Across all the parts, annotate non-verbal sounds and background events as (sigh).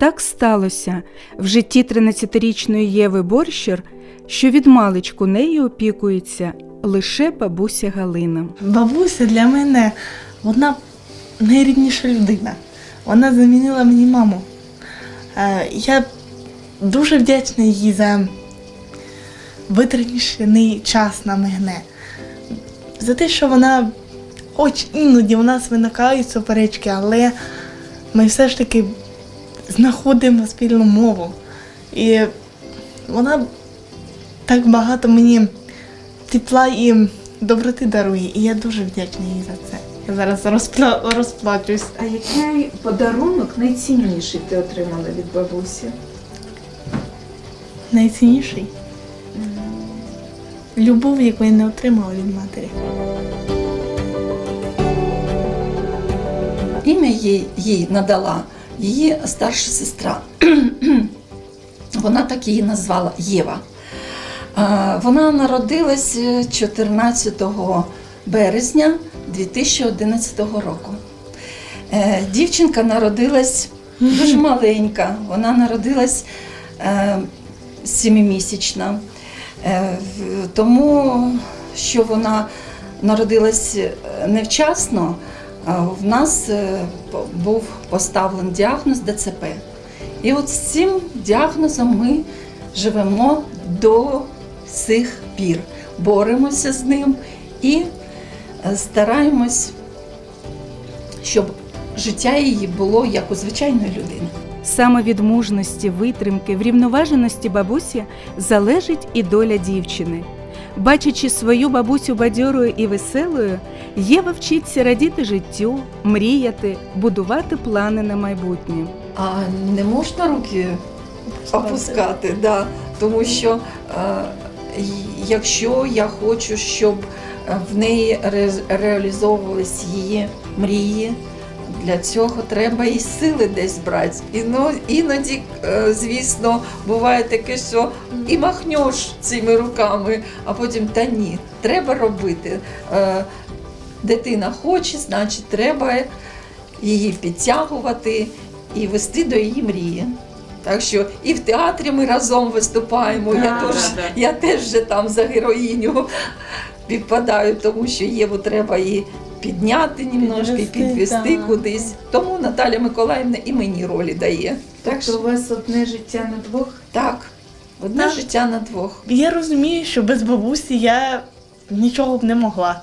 Так сталося в житті 13-річної Єви Борщер, що від маличку нею опікується лише бабуся Галина. Бабуся для мене вона найрідніша людина. Вона замінила мені маму. Е, Я дуже вдячна їй за витрачений час на мене. За те, що вона, хоч іноді у нас виникають суперечки, але ми все ж таки знаходимо спільну мову. І вона так багато мені тепла і доброти дарує, і я дуже вдячна їй за це. Я зараз розпла... розплачусь. А який подарунок найцінніший ти отримала від бабусі? Найцінніший. Любов, яку я не отримала від матері. Ім'я їй, їй надала її старша сестра. (clears throat) Вона так її назвала Єва. Е, Вона народилась е, 14 березня 2011 року. Е, Дівчинка народилась дуже (laughs) маленька. Вона народилась е, сімимісячна. Е, Тому що вона народилась е, невчасно, е, в нас е, був поставлений діагноз ДЦП. І от з цим діагнозом ми живемо до сих пір, боремося з ним і е, стараємось, щоб життя її було як у звичайної людини. Саме від мужності, витримки, врівноваженості бабусі залежить і доля дівчини. Бачачи свою бабусю бадьорою і веселою, Єва вчиться радіти життю, мріяти, будувати плани на майбутнє. А не можна руки опускати, да. тому що е, якщо я хочу, щоб е, в неї ре- реалізовувались її мрії, для цього треба і сили десь брати. І, ну, іноді, е, звісно, буває таке, що і махнеш цими руками, а потім та ні, треба робити. Е, Дитина хоче, значить, треба її підтягувати і вести до її мрії. Так що і в театрі ми разом виступаємо. я, Да, теж, да, да. я теж вже там за героїню підпадаю, тому що Єву треба і підняти немножко, і Підвести, да. кудись. Тому Наталя Миколаївна і мені ролі дає. Так Тобто у вас одне життя на двох? так, одне Так. життя на двох. Я розумію, що без бабусі я нічого б не могла.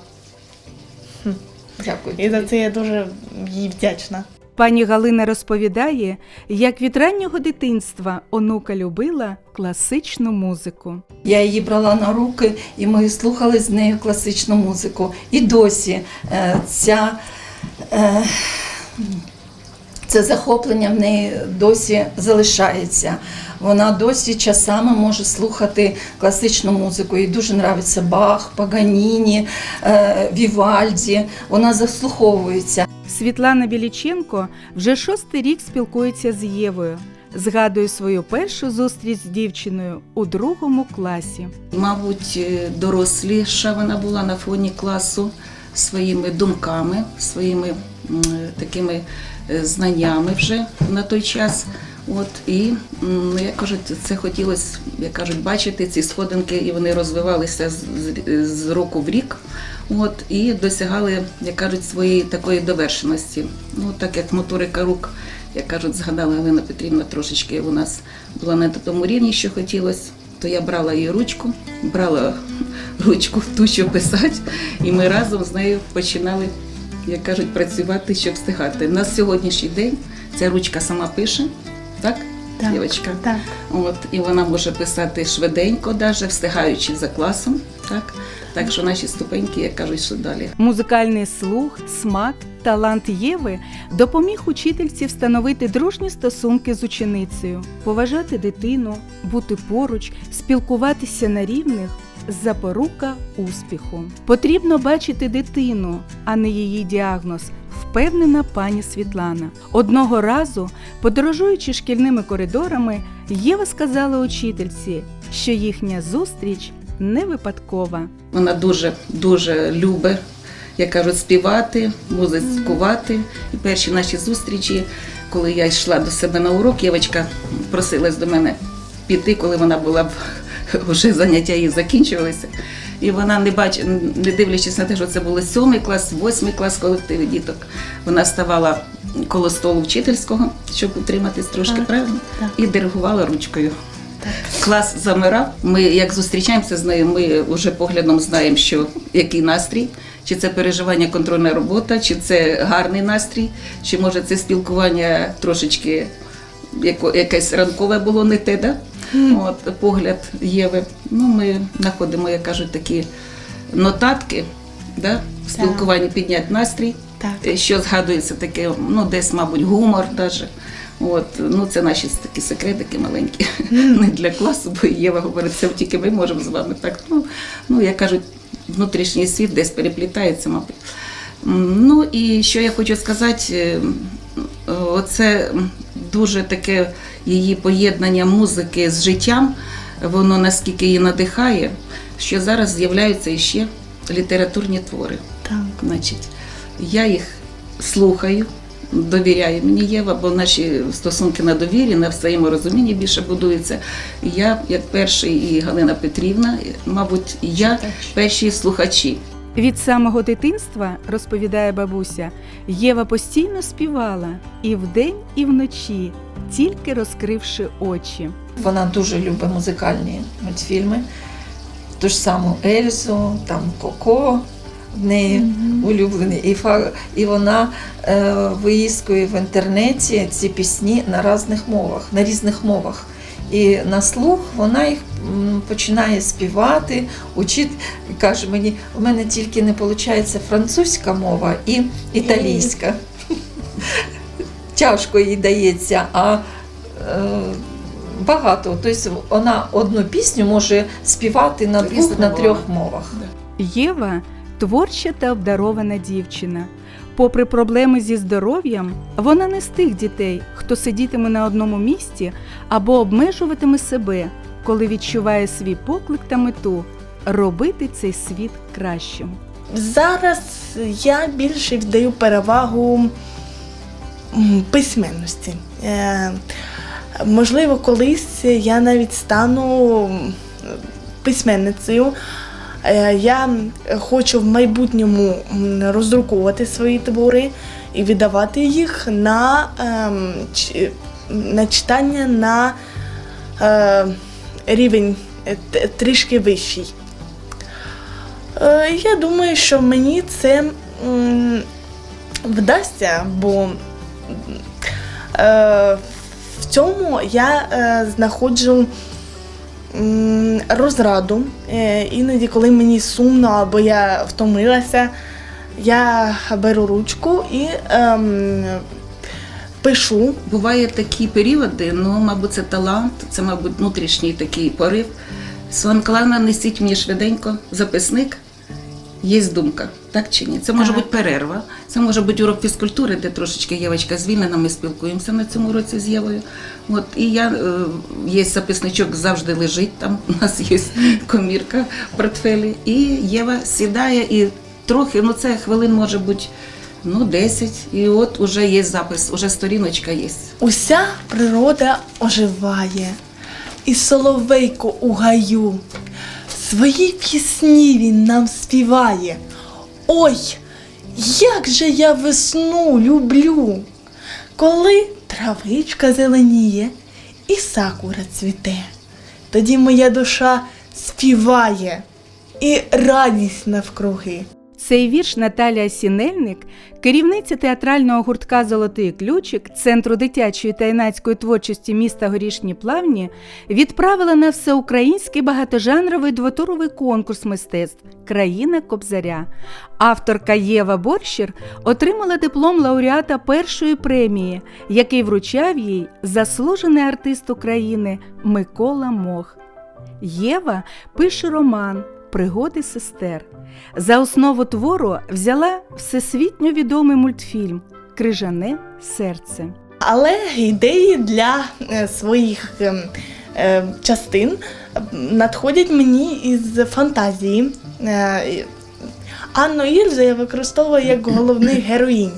Дякую. І за це я дуже їй вдячна. Пані Галина розповідає, як від раннього дитинства онука любила класичну музику. Я її брала на руки, і ми слухали з нею класичну музику. І досі е, ця, е, це захоплення в неї досі залишається. Вона досі часами може слухати класичну музику. Їй дуже подобається Бах, Паганіні, е, Вівальді. Вона заслуховується. Світлана Біліченко вже шостий рік спілкується з Євою. Згадує свою першу зустріч з дівчиною у другому класі. Мабуть, е, доросліша вона була на фоні класу своїми думками, своїми такими е, знаннями вже на той час. От і ну, як кажуть, це хотілося, як кажуть, бачити ці сходинки, і вони розвивалися з, з- року в рік. От і досягали, як кажуть, своєї такої довершеності. Ну так як моторика рук, як кажуть, згадала Галина Петрівна, трошечки у нас була не на тому рівні, що хотілося то я брала її ручку, брала (laughs) ручку ту, що писати, і ми разом з нею починали, як кажуть, працювати, щоб встигати. На сьогоднішній день ця ручка сама пише, так? Так. Дівочка? Так. От, і вона може писати швиденько, даже, встигаючи за класом. Так? так що наші ступеньки, як кажуть, що далі. Музикальний слух, смак, талант Єви допоміг учительці встановити дружні стосунки з ученицею, поважати дитину, бути поруч, спілкуватися на рівних запорука успіху. Потрібно бачити дитину, а не її діагноз. Впевнена пані Світлана. Одного разу, подорожуючи шкільними коридорами, Єва сказала учительці, що їхня зустріч не випадкова. Вона дуже дуже любить, як кажуть, співати, музикувати. І перші наші зустрічі коли я йшла до себе на урок, Євочка просилась до мене піти, коли вона була б (laughs) вже заняття її закінчувалися. І вона не бач, не дивлячись на те, що це було сьомий клас, восьмий клас колективу діток. Вона ставала коло столу вчительського, щоб утриматись трошки Так, правильно, так. і диригувала ручкою. Клас замирав. Ми як зустрічаємося з нею, ми вже поглядом знаємо, що який настрій, чи це переживання, контрольна робота, чи це гарний настрій, чи може це спілкування трошечки якесь ранкове було не те, да? От погляд Єви. Ну, ми знаходимо, як кажуть, такі нотатки, да? в спілкуванні підняти настрій. Так. Е, Що згадується таке, ну десь, мабуть, гумор даже. От, ну це наші такі секретики маленькі. (laughs) Не для класу, бо Єва говорить, це тільки ми можемо з вами так. Ну, ну як кажуть, внутрішній світ десь переплітається, мабуть. Ну і що я хочу сказати, е, е, оце дуже таке її поєднання музики з життям, воно наскільки її надихає, що зараз з'являються іще літературні твори. Так. Значить, я їх слухаю, довіряю мені Єва, бо наші стосунки на довірі, на взаєморозумінні більше будуються. Я, як перший, і Галина Петрівна, мабуть, я перші слухачі. Від самого дитинства, розповідає бабуся, Єва постійно співала і вдень, і вночі, тільки розкривши очі. Вона дуже любить музикальні мультфільми. Ту ж саму Ельзу, там Коко в неї улюблений. І, і вона е, виїскує в інтернеті ці пісні на різних мовах, на різних мовах. І на слух вона їх починає співати, учить, каже мені, у мене тільки не виходить французька мова і італійська. (laughs) Тяжко їй дається, а е, багато. Тобто вона одну пісню може співати на двох, на трьох мовах. Єва творча та обдарована дівчина. Попри проблеми зі здоров'ям, вона не з тих дітей, хто сидітиме на одному місці або обмежуватиме себе, коли відчуває свій поклик та мету робити цей світ кращим. Зараз я більше віддаю перевагу письменності. Е, можливо, колись я навіть стану письменницею. Е, я хочу в майбутньому роздруковувати свої твори і віддавати їх на, ем, на читання на е, рівень е, трішки вищий. Я думаю, що мені це вдасться, бо в цьому я знаходжу розраду. Е, Іноді, коли мені сумно або я втомилася, я беру ручку і ем, пишу. Бувають такі періоди, ну, мабуть, це талант, це, мабуть, внутрішній такий порив. Сванклана, несіть мені швиденько записник, є думка, так чи ні? Це може бути перерва, це може бути урок фізкультури, де трошечки Євочка звільнена, ми спілкуємося на цьому році з Євою. От, і я, е, є записничок, завжди лежить там, у нас є комірка в портфелі. І Єва сідає і трохи, ну це хвилин може бути ну, 10, і от уже є запис, уже сторіночка є. Уся природа оживає, і соловейко у гаю. Свої пісні він нам співає. Ой, як же я весну люблю, коли травичка зеленіє і сакура цвіте. Тоді моя душа співає і радість навкруги. Цей вірш Наталія Сінельник, керівниця театрального гуртка Золотий ключик Центру дитячої та юнацької творчості міста Горішні Плавні, відправила на всеукраїнський багатожанровий двотуровий конкурс мистецтв Країна Кобзаря. Авторка Єва Борщер отримала диплом лауреата першої премії, який вручав їй заслужений артист України Микола Мох. Єва пише роман Пригоди сестер. За основу твору взяла всесвітньо відомий мультфільм Крижане серце. Але ідеї для е, своїх ем, е, частин надходять мені із фантазії. Е, Анну Ільзу я використовую як головних героїнь.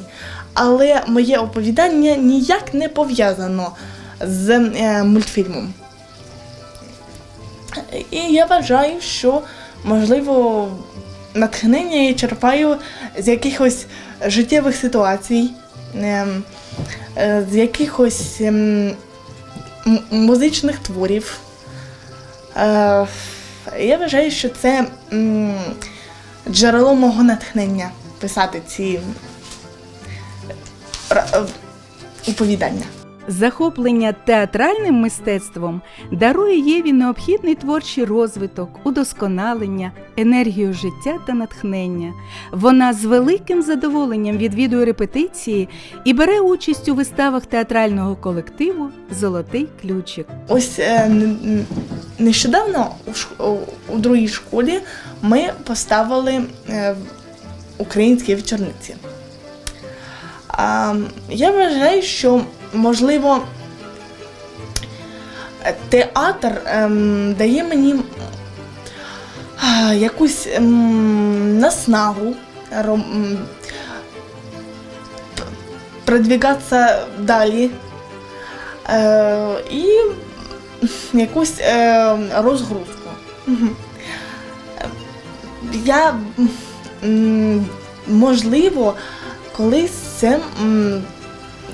але моє оповідання ніяк не пов'язано з е, мультфільмом. І я вважаю, що можливо натхнення я черпаю з якихось життєвих ситуацій, ем, е, з якихось ем, музичних творів. Е, Я вважаю, що це джерело мого натхнення писати ці оповідання. Захоплення театральним мистецтвом дарує Єві необхідний творчий розвиток, удосконалення, енергію життя та натхнення. Вона з великим задоволенням відвідує репетиції і бере участь у виставах театрального колективу Золотий ключик. Ось е, нещодавно у другій школі ми поставили е, українські вечорниці. Я вважаю, що можливо театр ем, дає мені якусь ем, наснагу ром, м, п- продвигатися далі. Е, і якусь е, розгрузку. Я можливо колись це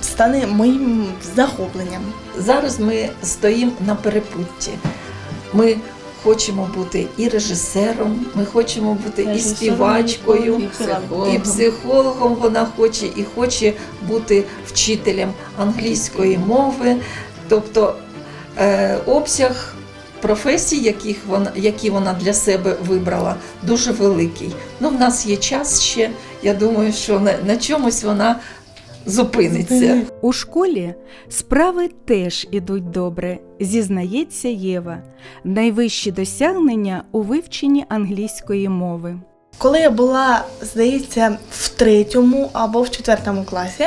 стане моїм захопленням. Зараз ми стоїмо на перепутті. Ми хочемо бути і режисером, ми хочемо бути і співачкою, І психологом. і психологом вона хоче, і хоче бути вчителем англійської мови. Тобто е, обсяг професій, яких вона, які вона для себе вибрала, дуже великий. Ну, в нас є час ще. Я думаю, що на, на чомусь вона зупиниться. У школі справи теж ідуть добре, зізнається Єва. Найвищі досягнення у вивченні англійської мови. Коли я була, здається, в третьому або в четвертому класі,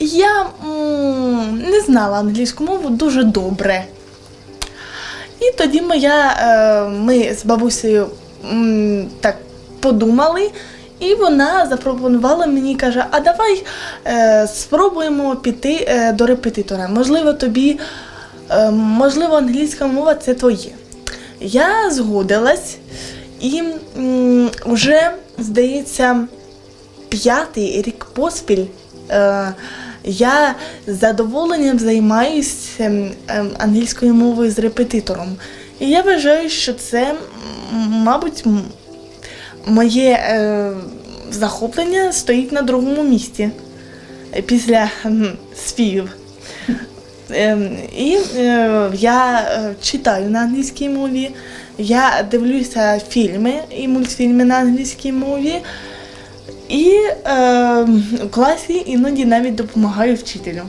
я м, не знала англійську мову дуже добре. І тоді моя, е, ми з бабусею так подумали, і вона запропонувала мені, каже: а давай е, спробуємо піти е, до репетитора. Можливо, тобі, е, можливо, англійська мова це твоє. Я згодилась. І м, вже, здається, п'ятий рік поспіль е, я з задоволенням займаюся ем, англійською мовою з репетитором. І я вважаю, що це, мабуть, моє е, захоплення стоїть на другому місці після співів. Ем, І е, я е, читаю на англійській мові, я дивлюся фільми і мультфільми на англійській мові. І е, у класі іноді навіть допомагаю вчителю.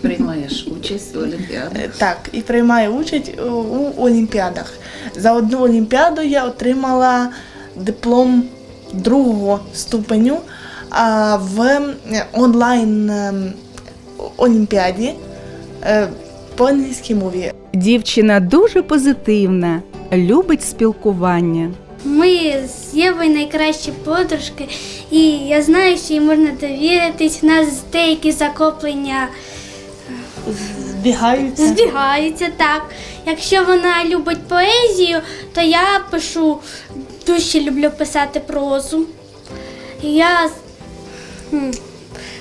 Приймаєш участь у Олімпіадах. Е, Так, і приймаю участь у, у олімпіадах. За одну олімпіаду я отримала диплом другого ступеню в е, онлайн ем, олімпіаді е, по англійській мові. Дівчина дуже позитивна, любить спілкування. Ми з Євою найкращі подружки, і я знаю, що їй можна довіритись. У нас деякі захоплення Збігаються. збігаються так. Якщо вона любить поезію, то я пишу дуже люблю писати прозу. Я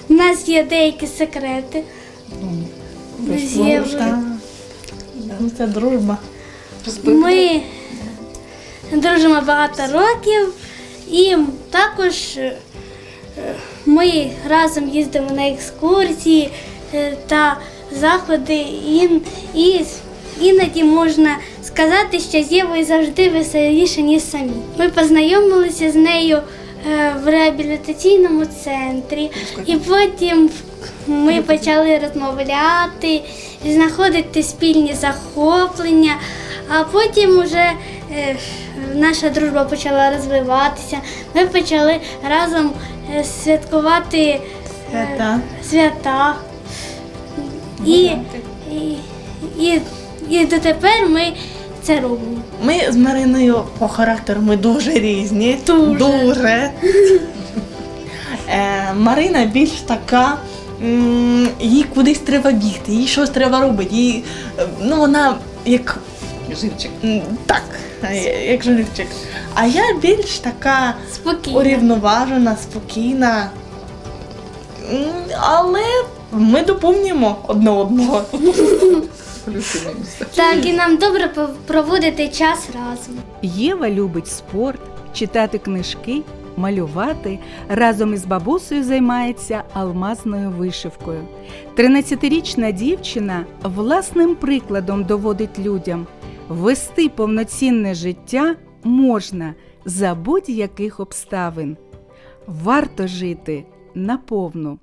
у нас є деякі секрети. Євою. Так. Ну, Це дружба. Ми дружимо багато років і також е, ми разом їздимо на екскурсії е, та заходи. І, і іноді можна сказати, що з Євою завжди веселіше, ніж самі. Ми познайомилися з нею е, в реабілітаційному центрі, і потім ми почали розмовляти, знаходити спільні захоплення, а потім вже е, наша дружба почала розвиватися. Ми почали разом е, святкувати Свята. свята. І, і, і, і дотепер ми це робимо. Ми з Мариною по характеру ми дуже різні. Дуже. Дуже. Е, Марина більш така, м, їй кудись треба бігти, їй щось треба робити. Їй, е, ну, вона як Живчик. м, так, е, як живчик. А я більш така Спокійно. урівноважена, спокійна. М, Але ми доповнюємо одне одного. (laughs) Так, і нам добре проводити час разом. Єва любить спорт, читати книжки, малювати. Разом із бабусею займається алмазною вишивкою. 13-річна дівчина власним прикладом доводить людям, вести повноцінне життя можна за будь-яких обставин. Варто жити наповну.